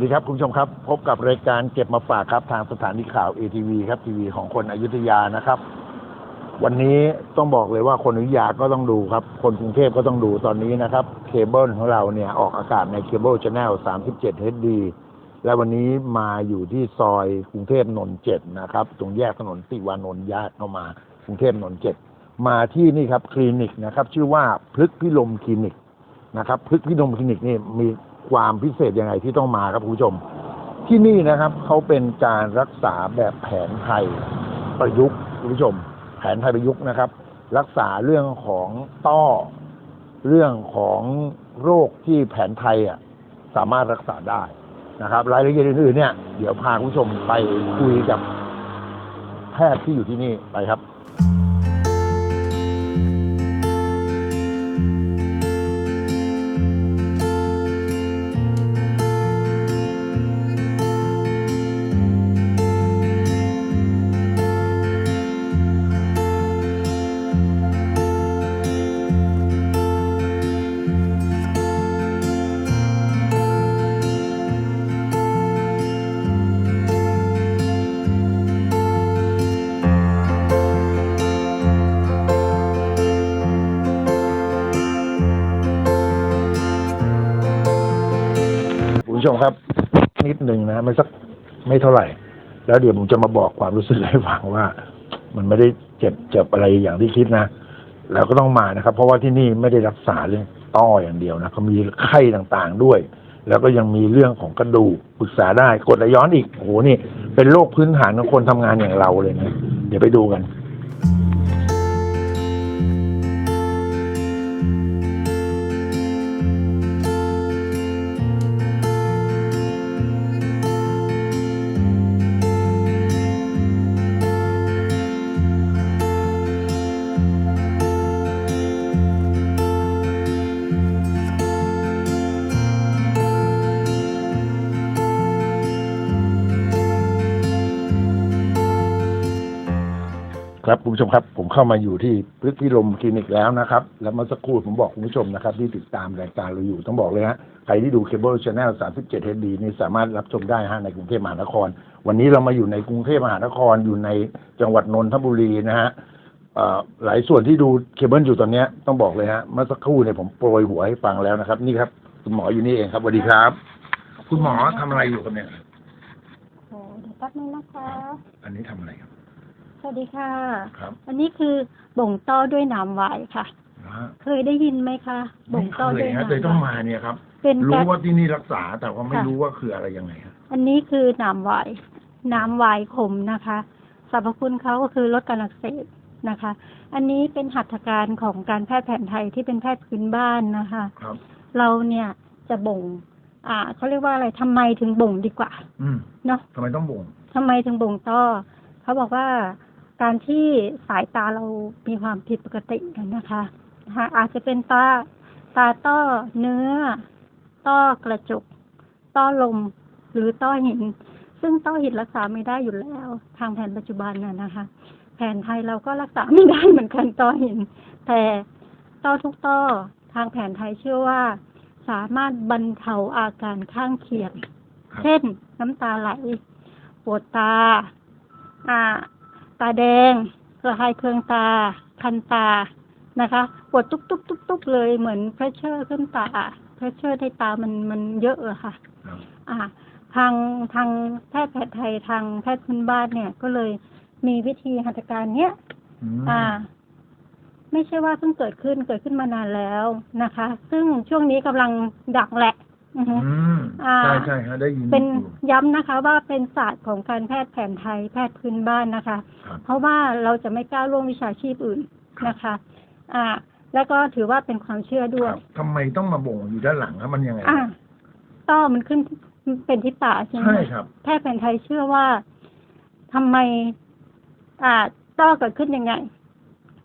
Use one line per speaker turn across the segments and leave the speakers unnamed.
วัสดีครับ คุณผู้ชมครับ พบกับรายการเก็บมาฝากครับ ทางสถานีข่าว ATV ครับทีวีของคนอยุธยานะครับ วันนี้ต้องบอกเลยว่าคนอยุธยาก็ต้องดูครับ คนกรุงเทพก็ต้องดูตอนนี้นะครับ เคเบิลของเราเนี่ยออกอากาศในเคเบิลชแนล37 HD และวันนี้มาอยู่ที่ซอยกรุงเทพนนท์เจ็ดนะครับ ตรงแยกถนนติวานนท์ญาติเข้ามากรุงเทพนนท์เจ็ดมาที่นี่ครับคลินิกนะครับ ชื่อว่าพฤกพิลมคลินิกนะครับพฤกพินมคลินิกนี่มี ความพิเศษยังไงที่ต้องมาครับคุณผู้ชม ที่นี่นะครับเขาเป็นการรักษาแบบแผนไทยประยุกต์คุณผู้ชม แผนไทยประยุกต์นะครับ รักษาเรื่องของต้อเรื่องของโรคที่แผนไทยอะสามารถรักษาได้นะครับ รายละเอียดอื่นๆเนี่ยเดี๋ยวพาคุณผู้ชมไปคุยกับแพทย์ที่อยู่ที่นี่ไปครับ ชมครับ นิดหนึ่งนะไม่สักไม่เท่าไหร่ แล้วเดี๋ยวผมจะมาบอกความรู้สึกให้ฟังว่า มันไม่ได้เจ็บเจ็บอะไรอย่างที่คิดนะเราก็ต้องมานะครับ เพราะว่าที่นี่ไม่ได้รักษาเรื่องต้ออย่างเดียวนะเขามีไข้ต่างๆด้วย แล้วก็ยังมีเรื่องของกระดูกปรึกษาได้กดไหลย้อนอีกโอ้โหนี่ เป็นโรคพื้นฐานของคนทำงานอย่างเราเลยนะเดี๋ยวไปดูกัน ครับคุณผู้ชมครับ ผมเข้ามาอยู่ที่พฤกษ์พิลมคลินิกแล้วนะครับ แล้วเมื่อสักครู่ผมบอกคุณผู้ชมนะครับ ที่ติดตามรายการเราอยู่ต้องบอกเลยฮะใครที่ดูเคเบิลช n แนล37 HD นี่สามารถรับชมได้ฮะในกรุงเทพมหานคร วันนี้เรามาอยู่ในกรุงเทพมหานครอยู่ในจังหวัดนนทบุรีนะฮะเอ่อหลายส่วนที่ดูเคเบิลอยู่ตอนเนี้ยต้องบอกเลยฮะเมื่อสักครู่เนี่ยผมโปรยหัวให้ฟังแล้วนะครับ นี่ครับ คุณหมออยู่นี่เองครับสวัสดีครับ คุณหมอทำอะไรอยู่ครับเนี่ย
โอ้เดี๋ยวแป๊บนึงนะคะ
อันนี้ทำอะไรครับ
สวัสดีค่ะ
ครับ
อันนี้คือบ่งต้อด้วยน้ำหวายค่ะ
นะฮะ
เคยได้ยินไหมคะบ่
ไม่
ง
เค
ต้อยด้วย
ฮะ
น้ำ
เลยต้อง
หวาย
มาเนี่ยครับ
เป็น
รู้
การ
ว่าที่นี่รักษาแต่ว่าไม่
ค่ะ
รู้ว่าคืออะไรยังไงครับ
อันนี้คือน้ำหวายน้ำหวายขมนะคะสรรพคุณเขาก็คือลดการอักเสบนะคะ อันนี้เป็นหัตถการของการแพทย์แผนไทยที่เป็นแพทย์พื้นบ้านนะคะ
ครับ
เราเนี่ยจะบ่ง อ่าเขาเรียกว่าอะไรทำไมถึงบ่งดีกว่า
อืม
เนาะ
ทำไมต้องบ่ง
ทำไมถึงบ่งต้อเขาบอกว่า การที่สายตาเรามีความผิดปกติกันนะคะนะคะอาจจะเป็นตาตาต้อเนื้อ ต้อกระจก ต้อลม หรือต้อหิน ซึ่งต้อหินรักษาไม่ได้อยู่แล้ว ทางแผนปัจจุบันน่ะนะคะ แผนไทยเราก็รักษาไม่ได้เหมือนกันต้อหิน แต่ต้อทุกต้อทางแผนไทยเชื่อว่า สามารถบรรเทาอาการข้างเคียง
ครับ
เช่น น้ำตาไหล ปวดตา อ่า ตาแดงระคายเคืองตา คันตานะคะปวดตุ๊บตุ๊บตุ๊บตุ๊บเลยเหมือนเพรสเชอร์ขึ้นตาเพรสเชอร์ในตามันมันเยอะอะค่ะ
ครับ
อ่า ทางทางแพทย์แผนไทยทางแพทย์พื้นบ้านเนี่ย ก็เลยมีวิธีหัตถการเนี้ย
อืม
อ่า ไม่ใช่ว่าเพิ่งเกิดขึ้นเกิดขึ้นมานานแล้วนะคะ ซึ่งช่วงนี้กำลังดังแหละ อือฮึ
อืม
อ่า
ใช่ใช่ฮะได้ยิน
เป็น
อยู่
ย้ำนะคะว่าเป็นศาสตร์ของการแพทย์แผนไทยแพทย์พื้นบ้านนะคะ
ครับ
เพราะว่าเราจะไม่กล้าล่วงวิชาชีพอื่นนะคะ อ่า แล้วก็ถือว่าเป็นความเชื่อด้
ควรั
ย
บทำไมต้องมาบ่งอยู่ด้านหลังครับมันยังไง
อ่าต้อมันขึ้นเป็นที่ตาใช่ไหม
ใช่ครับ
แพทย์แผนไทยเชื่อว่าทำไม อ่า ต้อเกิดขึ้นยังไง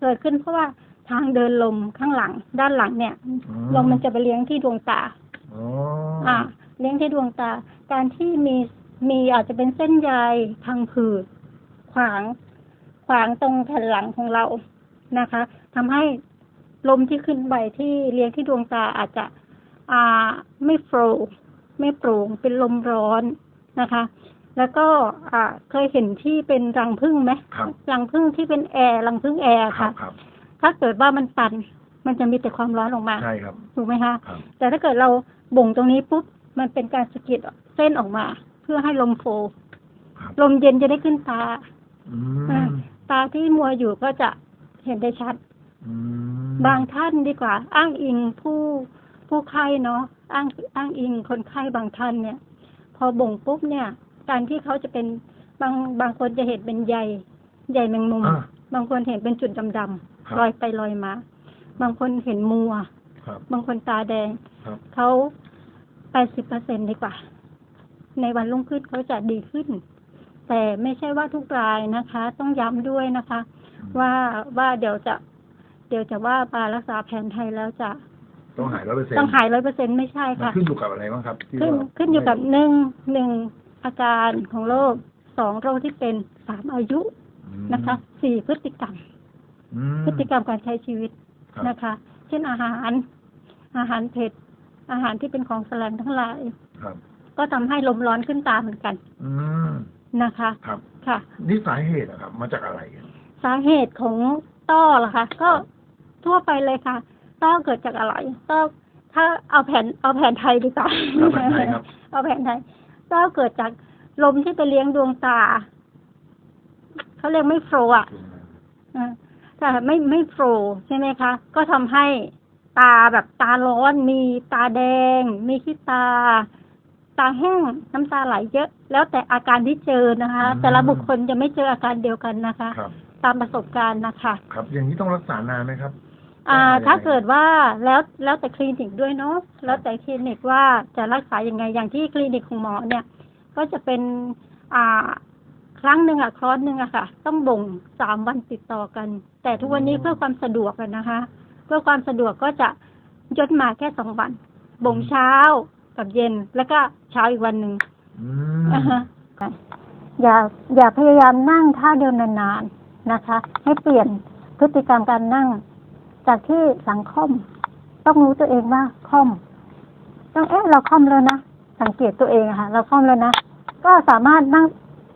เกิดขึ้นเพราะว่าทางเดินลมข้างหลัง ด้านหลังเนี่ย
อื
ลมมันจะไปเลี้ยงที่ดวงตา
อ๋อ
อ่าเลี้ยงที่ดวงตา การที่มีมีอาจจะเป็นเส้นใยทางผืดขวางขวางตรงแผ่นหลังของเรานะคะทำให้ลมที่ขึ้นไปที่เลี้ยงที่ดวงตาอาจจะอ่าไม่โฟล์ไม่โปร่งเป็นลมร้อนนะคะ แล้วก็อ่าเคยเห็นที่เป็นรังผึ้งไหม
ครับ
รังผึ้งที่เป็นแอร์รังผึ้งแอร์
ครั
ค่ะ
บครับ
ถ้าเกิดว่ามันตันมันจะมีแต่ความร้อนออกมา
ใช่ครับ
ถูกไหมคะ
ครับ
แต่ถ้าเกิดเรา บ่งตรงนี้ปุ๊บมันเป็นการสะกิดเส้นออกมา เพื่อให้ลมโฟลว์
ครับ
ลมเย็นจะได้ขึ้นตา
อื
อ่ามตาที่มัวอยู่ก็จะเห็นได้ชัด
อืม
บางท่านดีกว่า อ้างอิงผู้ผู้ไข้เนาะอ้างอ้างอิงคนไข้บางท่านเนี่ย พอบ่งปุ๊บเนี่ย การที่เขาจะเป็นบางบางคนจะเห็นเป็นใยใยแมงมุม
อ่า
บางคนเห็นเป็นจุดดำ
ครับ
ๆลอยไปลอยมา บางคนเห็นมัว
ครับ
บางคนตาแดง
ครับ
เขา แปดสิบเปอร์เซ็นดีกว่า ในวันรุ่งขึ้นเขาจะดีขึ้น แต่ไม่ใช่ว่าทุกรายนะคะ ต้องย้ำด้วยนะคะ ว่าว่าเดี๋ยวจะ เดี๋ยวจะว่ามารักษาแผนไทยแล้วจะ
ต้องหายร้อยเปอร์เซ็นต์
ต้องหายร้อยเปอร์เซ็นไม่ใช่
มัน
ค่ะ
ขึ้นอยู่กับอะไรบ้างครับที่
ขึ้น
ว่า
ขึ้นอยู่กับหนึ่งหนึ่งอาการของโรคสองโรคที่เป็นสามอายุ
อืม
นะคะสี่พฤติกรรม
อืม
พฤติกรรมการใช้ชีวิต
ครับ
นะคะ เช่นอาหาร อาหารเผ็ด อาหารที่เป็นของแสลงทั้งหลาย
ครับ
ก็ทำให้ลมร้อนขึ้นตาเหมือนกัน
อืม
นะคะ
ครับ
ค่ะ
นี่สาเหตุอะครับ มาจากอะไรอะ
สาเหตุของต้อล่ะคะก็ทั่วไปเลยค่ะ ต้อเกิดจากอะไรต้อถ้าเอาแผนเอาแผนไทยดีกว่า
ครับแบบไหนครับ
เอาแผนไทยต้อเกิดจากลมที่ไปเลี้ยงดวงตาเขาเรียกไม่โฟลว์อะ อ่าแต่ไม่ไม่โฟลว์ใช่ไหมคะ ก็ทำให้ ตาแบบตาร้อน มีตาแดง มีขี้ตา ตาแห้ง น้ำตาไหลเยอะ แล้วแต่อาการที่เจอนะคะ
อืม
แต่ละบุคคลจะไม่เจออาการเดียวกันนะคะ
ครับ
ตามประสบการณ์นะคะ
ครับ อย่างนี้ต้องรักษานานไหมครับ
อ่า
ได้
ถ้าเกิดว่าแล้วแล้วแต่คลินิกด้วยเนาะแล้วแต่คลินิกว่าจะรักษายังไงอย่างที่คลินิกของหมอเนี่ย ก็จะเป็นอ่าครั้งหนึ่งอะคลอสหนึ่งอะค่ะ ต้องบ่งสามวันติดต่อกัน แต่ทุกวันนี้เพื่อความสะดวกอะนะคะ เพื่อความสะดวกก็จะย่นมาแค่สองวัน บ่งเช้ากับเย็นแล้วก็เช้าอีกวันหนึ่ง
อื
อ่ามฮะอย่าอย่าพยายามนั่งท่าเดิมนานๆนะคะ ให้เปลี่ยนพฤติกรรมการนั่ง จากที่หลังค่อมต้องรู้ตัวเองว่าค่อมต้องเอ๊ะเราค่อมแล้วนะสังเกตตัวเองอะค่ะ เราค่อมแล้วนะก็สามารถนั่ง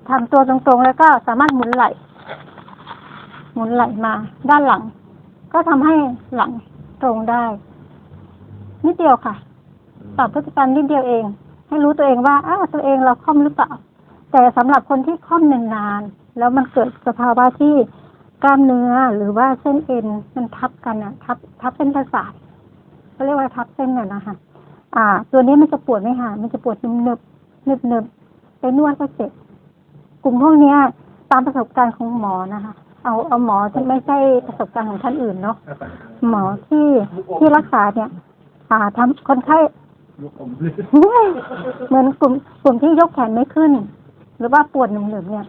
ทำตัวตรงๆ แล้วก็สามารถหมุนไหล่หมุนไหล่มาด้านหลัง ก็ทำให้หลังตรงได้ นิดเดียวค่ะปรับพฤติกรรมนิดเดียวเอง ให้รู้ตัวเองว่าอ้าวตัวเองเราค่อมหรือเปล่า แต่สำหรับคนที่ค่อมนานๆแล้วมันเกิดสภาวะที่กล้ามเนื้อหรือว่าเส้นเอ็นมันทับกันอะทับ ทับเส้นประสาทเขาเรียกว่าทับเส้นน่ะนะคะอ่า ตัวนี้มันจะปวดไม่หายมันจะปวดเนึบๆเนึบไปนวดก็เจ็บกลุ่มพวกนี้ตามประสบการณ์ของหมอนะคะ เอาเอาหมอที่ไม่ใช่ประสบการณ์ของท่านอื่นเนาะหมอที่ที่รักษาเนี่ยอ่าทำคนไข้เหมือนกลุ่มกลุ่มที่ยกแขนไม่ขึ้น หรือว่าปวดหนึ่งๆเนี่ย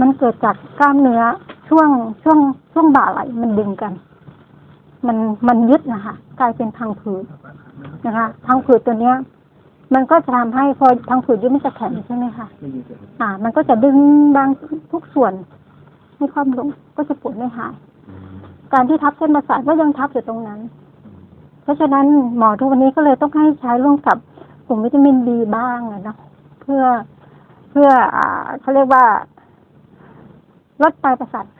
มันเกิดจากกล้ามเนื้อช่วงช่วงช่วงบ่าไหล่มันดึงกัน มันมันยึดนะคะกลายเป็นพังผืดนะคะพังผืดตัวเนี้ย มันก็จะทำให้พอพังผืดยึดมันจะแข็งใช่ไหมคะอ่า มันก็จะดึงบางทุกส่วน ให้ความลง ก็จะปวดไม่หาย การที่ทับเส้นประสาทก็ยังทับอยู่ตรงนั้น เพราะฉะนั้นหมอทุกวันนี้ก็เลยต้องให้ใช้ร่วมกับกลุ่มวิตามินบีบ้างอะเนาะเพื่อเพื่ออ่าเขาเรียกว่าลดปลายประสาทอักเสบ